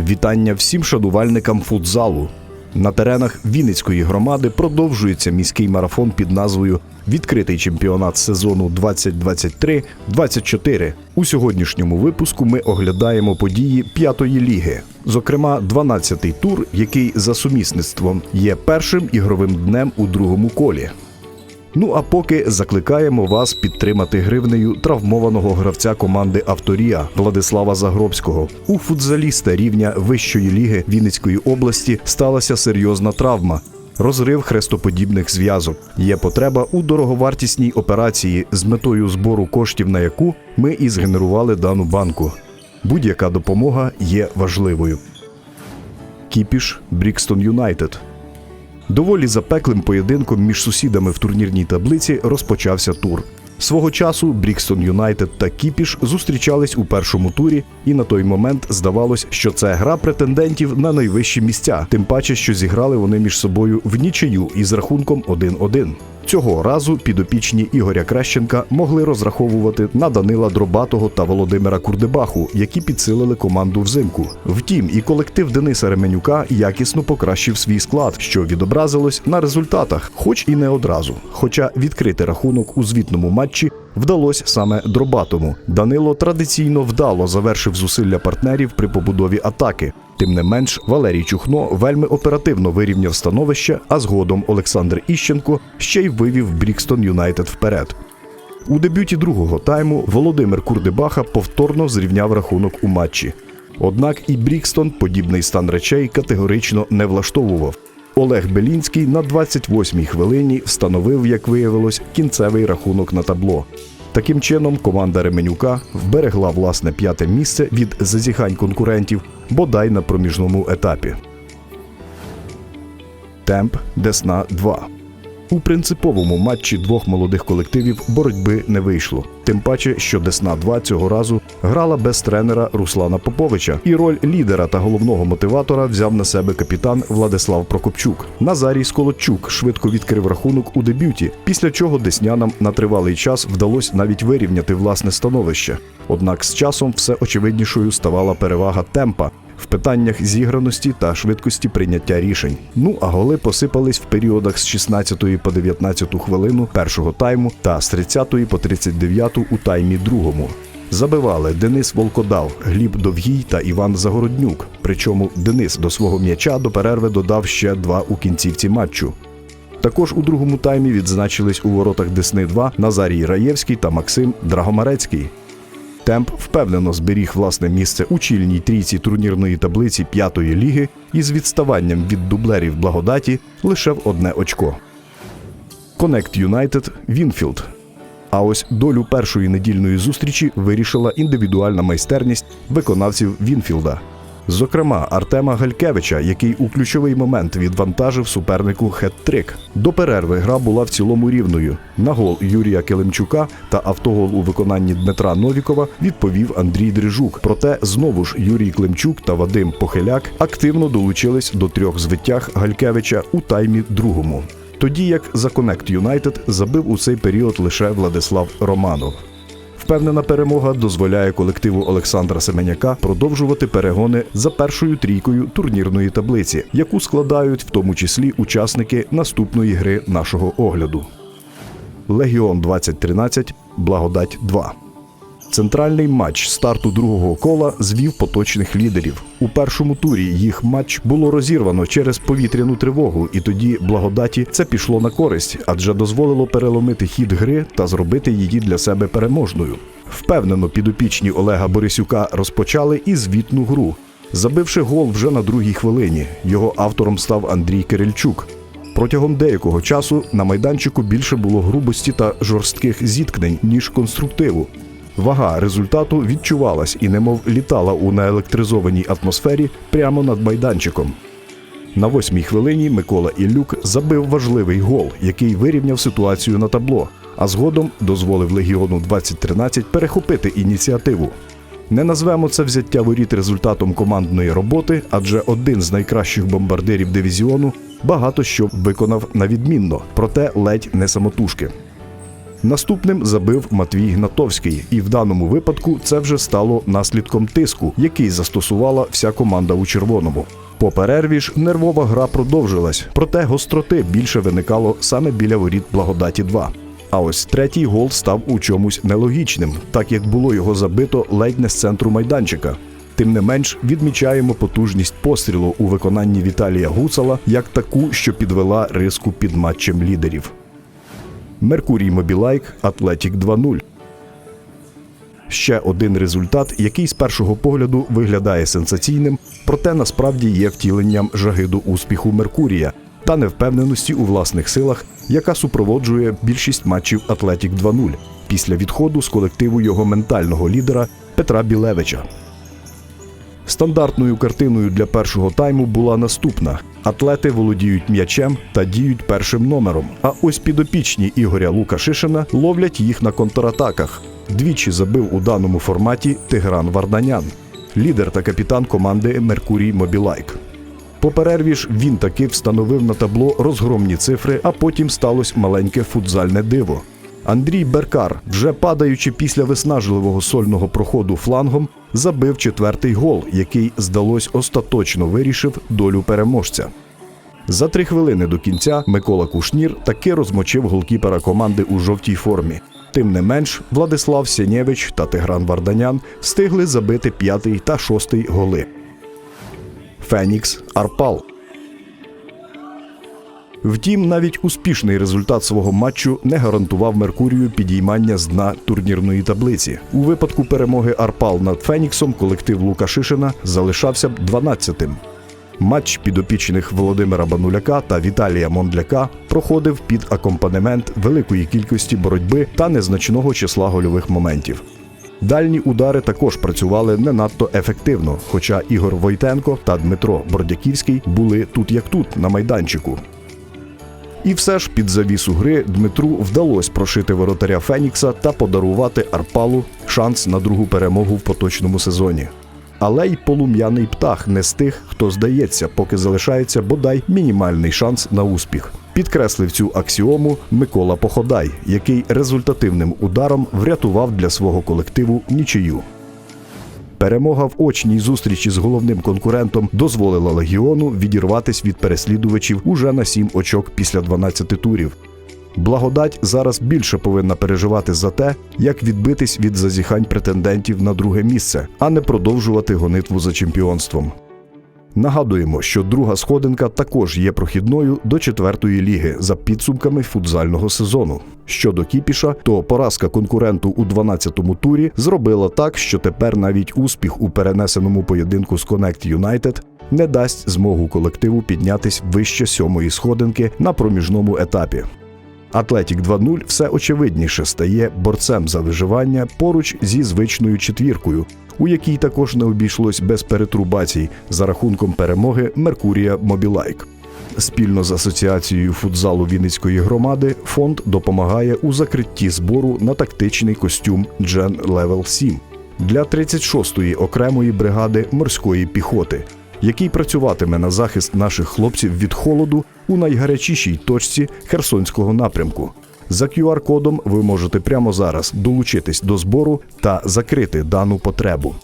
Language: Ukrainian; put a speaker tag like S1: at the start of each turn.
S1: Вітання всім шанувальникам футзалу. На теренах Вінницької громади продовжується міський марафон під назвою Відкритий чемпіонат сезону 2023-24. У сьогоднішньому випуску ми оглядаємо події п'ятої ліги, зокрема, 12-й тур, який за сумісництвом є першим ігровим днем у другому колі. Ну а поки закликаємо вас підтримати гривнею травмованого гравця команди Авторія Владислава Загробського. У футзаліста рівня вищої ліги Вінницької області сталася серйозна травма. Розрив хрестоподібних зв'язок. Є потреба у дороговартісній операції з метою збору коштів, на яку ми і згенерували дану банку. Будь-яка допомога є важливою. Кіпіш Брікстон Юнайтед. Доволі запеклим поєдинком між сусідами в турнірній таблиці розпочався тур. Свого часу Брікстон Юнайтед та Кіпіш зустрічались у першому турі, і на той момент здавалось, що це гра претендентів на найвищі місця, тим паче, що зіграли вони між собою в нічию із рахунком 1-1. Цього разу підопічні Ігоря Кращенка могли розраховувати на Данила Дробатого та Володимира Курдебаху, які підсилили команду взимку. Втім, і колектив Дениса Ременюка якісно покращив свій склад, що відобразилось на результатах, хоч і не одразу. Хоча відкрити рахунок у звітному матчі вдалося саме Дробатому. Данило традиційно вдало завершив зусилля партнерів при побудові атаки. Тим не менш, Валерій Чухно вельми оперативно вирівняв становище, а згодом Олександр Іщенко ще й вивів Брікстон Юнайтед вперед. У дебюті другого тайму Володимир Курдебаха повторно зрівняв рахунок у матчі. Однак і Брікстон подібний стан речей категорично не влаштовував. Олег Белінський на 28-й хвилині встановив, як виявилось, кінцевий рахунок на табло. Таким чином, команда Ременюка вберегла власне п'яте місце від зазіхань конкурентів бодай на проміжному етапі. Темп Десна 2 у принциповому матчі двох молодих колективів боротьби не вийшло. Тим паче, що Десна 2 цього разу грала без тренера Руслана Поповича, і роль лідера та головного мотиватора взяв на себе капітан Владислав Прокопчук. Назарій Сколодчук швидко відкрив рахунок у дебюті, після чого деснянам на тривалий час вдалося навіть вирівняти власне становище. Однак з часом все очевиднішою ставала перевага темпа в питаннях зіграності та швидкості прийняття рішень. Ну а голи посипались в періодах з 16 по 19 хвилину першого тайму та з 30 по 39 у таймі другому. Забивали Денис Волкодав, Гліб Довгій та Іван Загороднюк. Причому Денис до свого м'яча до перерви додав ще два у кінцівці матчу. Також у другому таймі відзначились у воротах Десни 2 Назарій Раєвський та Максим Драгомарецький. Темп впевнено зберіг власне місце у чільній трійці турнірної таблиці п'ятої ліги із відставанням від дублерів благодаті лише в одне очко. Connect United Вінфілд. А ось долю першої недільної зустрічі вирішила індивідуальна майстерність виконавців Вінфілда. Зокрема, Артема Галькевича, який у ключовий момент відвантажив супернику хет-трик. До перерви гра була в цілому рівною. На гол Юрія Килимчука та автогол у виконанні Дмитра Новікова відповів Андрій Дрижук. Проте знову ж Юрій Климчук та Вадим Похиляк активно долучились до трьох звиттях Галькевича у таймі другому. Тоді як за Connect Юнайтед забив у цей період лише Владислав Романов. Впевнена перемога дозволяє колективу Олександра Семеняка продовжувати перегони за першою трійкою турнірної таблиці, яку складають в тому числі учасники наступної гри нашого огляду. Легіон 2013 Благодать 2 Центральний матч старту другого кола звів поточних лідерів. У першому турі їх матч було розірвано через повітряну тривогу, і тоді благодаті це пішло на користь, адже дозволило переломити хід гри та зробити її для себе переможною. Впевнено, підопічні Олега Борисюка розпочали і звітну гру, забивши гол вже на другій хвилині. Його автором став Андрій Кирильчук. Протягом деякого часу на майданчику більше було грубості та жорстких зіткнень, ніж конструктиву. Вага результату відчувалась і немов літала у наелектризованій атмосфері прямо над майданчиком. На восьмій хвилині Микола Іллюк забив важливий гол, який вирівняв ситуацію на табло, а згодом дозволив Легіону 2013 перехопити ініціативу. Не назвемо це взяття воріт результатом командної роботи, адже один з найкращих бомбардирів дивізіону багато що виконав на відмінно, проте ледь не самотужки. Наступним забив Матвій Гнатовський, і в даному випадку це вже стало наслідком тиску, який застосувала вся команда у червоному. По перерві ж нервова гра продовжилась, проте гостроти більше виникало саме біля воріт благодаті 2 А ось третій гол став у чомусь нелогічним, так як було його забито ледь не з центру майданчика. Тим не менш, відмічаємо потужність пострілу у виконанні Віталія Гуцала як таку, що підвела риску під матчем лідерів. Меркурій Мобілайк Атлетік 2-0. Ще один результат, який з першого погляду виглядає сенсаційним, проте насправді є втіленням жаги до успіху Меркурія та невпевненості у власних силах, яка супроводжує більшість матчів Атлетік 2-0 після відходу з колективу його ментального лідера Петра Білевича. Стандартною картиною для першого тайму була наступна: атлети володіють м'ячем та діють першим номером. А ось підопічні Ігоря Лукашишина ловлять їх на контратаках. Двічі забив у даному форматі Тигран Варданян, лідер та капітан команди Меркурій Мобілайк. По перерві ж він таки встановив на табло розгромні цифри, а потім сталося маленьке футзальне диво. Андрій Беркар, вже падаючи після виснажливого сольного проходу флангом, забив четвертий гол, який, здалось, остаточно вирішив долю переможця. За три хвилини до кінця Микола Кушнір таки розмочив голкіпера команди у жовтій формі. Тим не менш, Владислав Сєнєвич та Тигран Варданян встигли забити п'ятий та шостий голи. Фенікс Арпал. Втім, навіть успішний результат свого матчу не гарантував Меркурію підіймання з дна турнірної таблиці. У випадку перемоги Арпал над Феніксом колектив Лукашишина залишався б 12-тим. Матч підопічних Володимира Бануляка та Віталія Мондляка проходив під акомпанемент великої кількості боротьби та незначного числа гольових моментів. Дальні удари також працювали не надто ефективно, хоча Ігор Войтенко та Дмитро Бордяківський були тут як тут на майданчику. І все ж під завісу гри Дмитру вдалося прошити воротаря Фенікса та подарувати Арпалу шанс на другу перемогу в поточному сезоні. Але й полум'яний птах не з тих, хто здається, поки залишається бодай мінімальний шанс на успіх. Підкреслив цю аксіому Микола Походай, який результативним ударом врятував для свого колективу нічию. Перемога в очній зустрічі з головним конкурентом дозволила легіону відірватись від переслідувачів уже на сім очок після 12 турів. Благодать зараз більше повинна переживати за те, як відбитись від зазіхань претендентів на друге місце, а не продовжувати гонитву за чемпіонством. Нагадуємо, що друга сходинка також є прохідною до четвертої ліги за підсумками футзального сезону. Щодо Кіпіша, то поразка конкуренту у 12-му турі зробила так, що тепер навіть успіх у перенесеному поєдинку з Connect United не дасть змогу колективу піднятись вище сьомої сходинки на проміжному етапі. Атлетік 2.0 все очевидніше стає борцем за виживання поруч зі звичною четвіркою, у якій також не обійшлось без перетрубацій за рахунком перемоги Меркурія Мобілайк. Спільно з асоціацією футзалу Вінницької громади фонд допомагає у закритті збору на тактичний костюм Джен Левел 7 для 36-ї окремої бригади морської піхоти, який працюватиме на захист наших хлопців від холоду у найгарячішій точці Херсонського напрямку. За QR-кодом ви можете прямо зараз долучитись до збору та закрити дану потребу.